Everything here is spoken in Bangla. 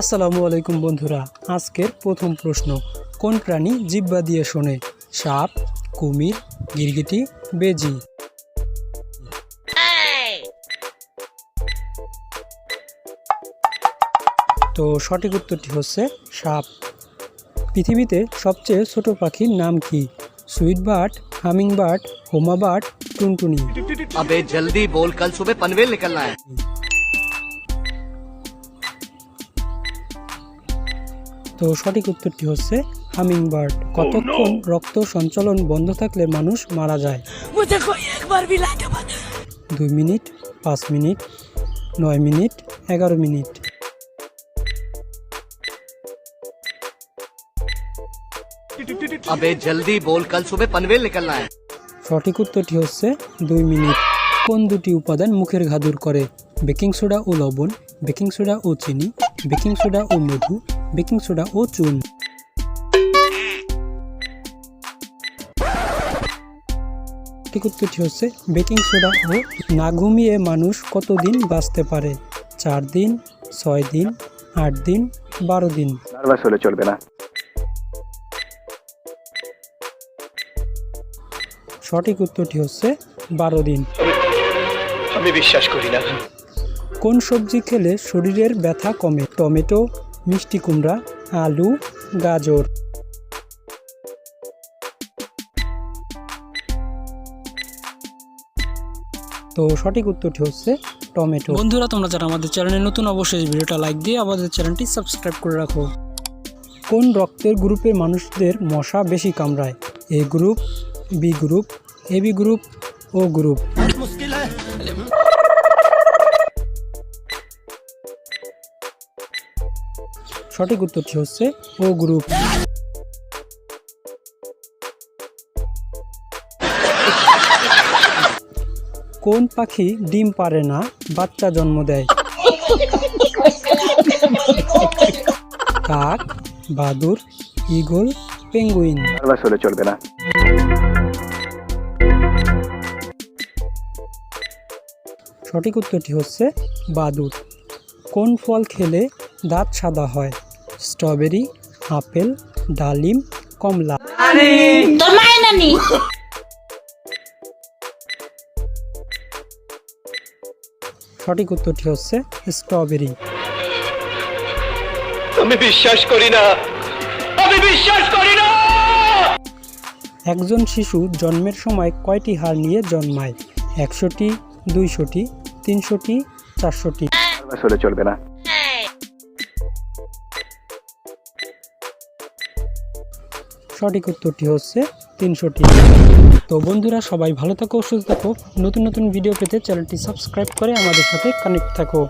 আসসালামু আলাইকুম বন্ধুরা, আজকের প্রথম প্রশ্ন, কোন প্রাণী জিব্বা দিয়ে শোনে? সাপ, কুমির, গিরগিটি, বেজি। তো সঠিক উত্তরটি হচ্ছে সাপ। পৃথিবীতে সবচেয়ে ছোট পাখির নাম কি? সুইট বার্ড হামিং বার্ড হোমা বার্ড টুনটুনি জলদি বল, কাল সুবে পনভেল নিকলনা তো সঠিক উত্তরটি হচ্ছে হামিং বার্ড oh কতক্ষণ রক্ত সঞ্চালন বন্ধ থাকলে মানুষ মারা যায়? দুই মিনিট পাঁচ মিনিট নয় মিনিট এগারো মিনিট। জলদি বল সঠিক উত্তরটি হচ্ছে দুই মিনিট। কোন দুটি উপাদান মুখের ঘাদুর করে? বেকিং সোডা ও লবণ বেকিং সোডা ও চিনি বেকিং সোডা ও মধু বেকিং সোডা ও চুন সঠিক উত্তরটি হচ্ছে? বেকিং সোডা ও না ঘুমিয়ে মানুষ কতদিন বাঁচতে পারে? চার দিন ছয় দিন আট দিন বারো দিন। নার্ভাস হলে চলবে না। সঠিক উত্তরটি হচ্ছে বারো দিন। আমি বিশ্বাস করি না। কোন সবজি খেলে শরীরের ব্যথা কমে? টমেটো মিষ্টি কুমড়া আলু গাজর। তো সঠিক উত্তরটি হচ্ছে টমেটো। বন্ধুরা তোমরা যারা আমাদের চ্যানেলে নতুন অবশ্যই ভিডিওটা লাইক দিয়ে আমাদের চ্যানেলটি সাবস্ক্রাইব করে রাখো। কোন রক্তের গ্রুপের মানুষদের মশা বেশি কামড়ায়? A group B group AB group O group. সঠিক উত্তরটি হচ্ছে ও গ্রুপ। কোন পাখি ডিম পারে না বাচ্চা জন্ম দেয়? কাক বাদুর ঈগল পেঙ্গুইন। হলে চলবে না। সঠিক উত্তরটি হচ্ছে বাদুর। কোন ফল খেলে দাঁত সাদা হয়? স্ট্রবেরি আপেল ডালিম কমলা। সঠিক উত্তরটি হচ্ছে স্ট্রবেরি। আমি বিশ্বাস করি না! আমি বিশ্বাস করি না! একজন শিশু জন্মের সময় কয়টি হাড় নিয়ে জন্মায়? একশোটি দুইশোটি তিনশোটি চারশোটি। চলবে না। সঠিক উত্তরটি হচ্ছে তিনশোটি। তো বন্ধুরা, সবাই ভালো থাকো, সুস্থ থাকো। নতুন নতুন ভিডিও পেতে চ্যানেলটি সাবস্ক্রাইব করে আমাদের সাথে কানেক্ট থাকো।